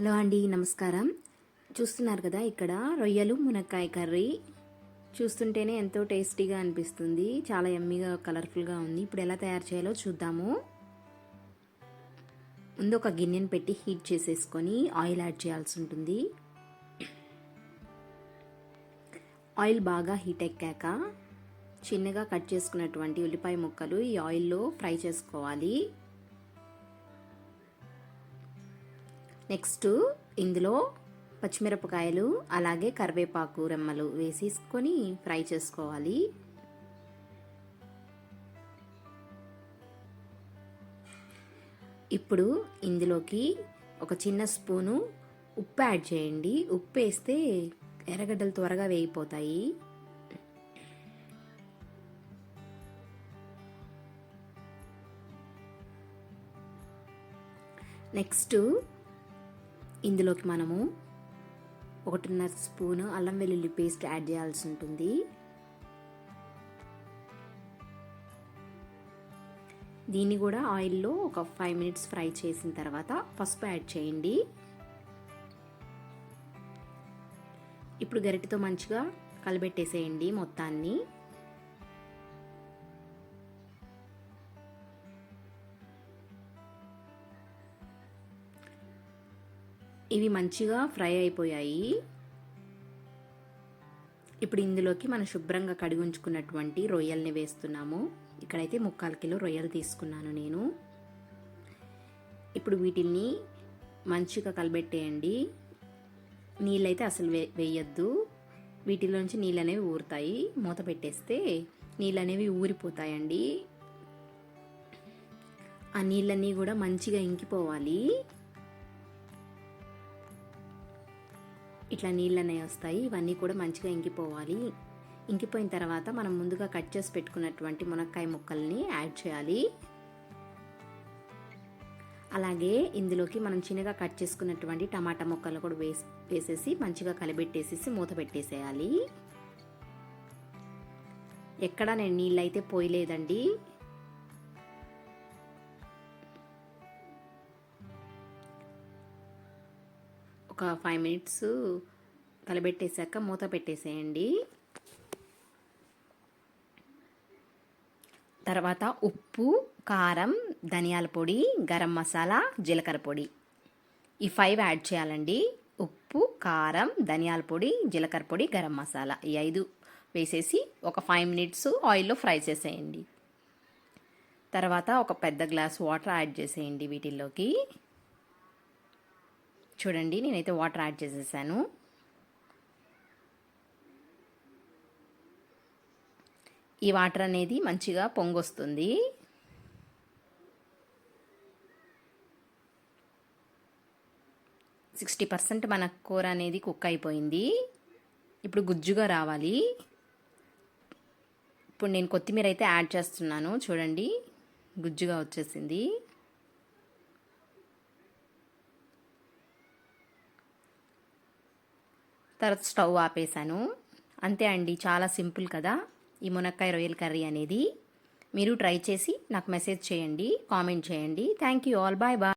Hello అండి నమస్కారం. చూస్తున్నారు కదా ఇక్కడ రొయ్యలు మునక్కాయ కర్రీ. చూస్తుంటేనే ఎంతో టేస్టీగా అనిపిస్తుంది. చాలా ఎమ్మీగా కలర్ఫుల్గా ఉంది. ఇప్పుడు ఎలా తయారు చేయాలో చూద్దాము. ముందు ఒక గిన్నెను పెట్టి హీట్ చేసేసుకొని ఆయిల్ యాడ్ చేయాల్సి ఉంటుంది. ఆయిల్ బాగా హీట్ ఎక్కాక చిన్నగా కట్ చేసుకున్నటువంటి ఉల్లిపాయ ముక్కలు ఈ ఆయిల్లో ఫ్రై చేసుకోవాలి. నెక్స్ట్ ఇందులో పచ్చిమిరపకాయలు అలాగే కరివేపాకు రెమ్మలు వేసేసుకొని ఫ్రై చేసుకోవాలి. ఇప్పుడు ఇందులోకి ఒక చిన్న స్పూను ఉప్పు యాడ్ చేయండి. ఉప్పు వేస్తే ఎర్రగడ్డలు త్వరగా వేగిపోతాయి. నెక్స్ట్ ఇందులోకి మనము ఒకటిన్నర స్పూను అల్లం వెల్లుల్లి పేస్ట్ యాడ్ చేయాల్సి ఉంటుంది. దీన్ని కూడా ఆయిల్లో ఒక ఫైవ్ మినిట్స్ ఫ్రై చేసిన తర్వాత పసుపు యాడ్ చేయండి. ఇప్పుడు గరిటెతో మంచిగా కలబెట్టేసేయండి మొత్తాన్ని. ఇవి మంచిగా ఫ్రై అయిపోయాయి. ఇప్పుడు ఇందులోకి మనం శుభ్రంగా కడిగి ఉంచుకున్నటువంటి రొయ్యల్ని వేస్తున్నాము. ఇక్కడైతే ముక్కాలు కిలో రొయ్యలు తీసుకున్నాను నేను. ఇప్పుడు వీటిల్ని మంచిగా కలబెట్టేయండి. నీళ్ళైతే అసలు వే వేయద్దు. వీటిలోంచి నీళ్ళు అనేవి ఊరుతాయి. మూత పెట్టేస్తే నీళ్ళు అనేవి ఊరిపోతాయండి. ఆ నీళ్ళన్నీ కూడా మంచిగా ఇంకిపోవాలి. ఇట్లా నీళ్ళు అనేవి వస్తాయి. ఇవన్నీ కూడా మంచిగా ఇంకిపోవాలి. ఇంకిపోయిన తర్వాత మనం ముందుగా కట్ చేసి పెట్టుకున్నటువంటి మునక్కాయ ముక్కల్ని యాడ్ చేయాలి. అలాగే ఇందులోకి మనం చిన్నగా కట్ చేసుకున్నటువంటి టమాటా ముక్కలు కూడా వేసి వేసేసి మంచిగా కలిపెట్టేసేసి మూత పెట్టేసేయాలి. ఎక్కడ నేను నీళ్ళు అయితే పోయలేదండి. ఒక ఫైవ్ మినిట్స్ కలబెట్టేశాక మూత పెట్టేసేయండి. తర్వాత ఉప్పు కారం ధనియాల పొడి గరం మసాలా జీలకర్ర పొడి. ఈ ఫైవ్ యాడ్ చేయాలండి. ఉప్పు కారం ధనియాల పొడి జీలకర్ర పొడి గరం మసాలా ఈ ఐదు వేసేసి ఒక ఫైవ్ మినిట్స్ ఆయిల్లో ఫ్రై చేసేయండి. తర్వాత ఒక పెద్ద గ్లాస్ వాటర్ యాడ్ చేసేయండి వీటిల్లోకి. చూడండి నేనైతే వాటర్ యాడ్ చేసేసాను. ఈ వాటర్ అనేది మంచిగా పొంగొస్తుంది. సిక్స్టీ పర్సెంట్ మన కూర అనేది కుక్ అయిపోయింది. ఇప్పుడు గుజ్జుగా రావాలి. ఇప్పుడు నేను కొత్తిమీర అయితే యాడ్ చేస్తున్నాను. చూడండి గుజ్జుగా వచ్చేసింది. తర్వాత స్టవ్ ఆపేసాను అంతే అండి చాలా సింపుల్ కదా ఈ మునక్కాయ రొయ్యల కర్రీ అనేది. మీరు ట్రై చేసి నాకు మెసేజ్ చేయండి కామెంట్ చేయండి. Thank you all bye bye.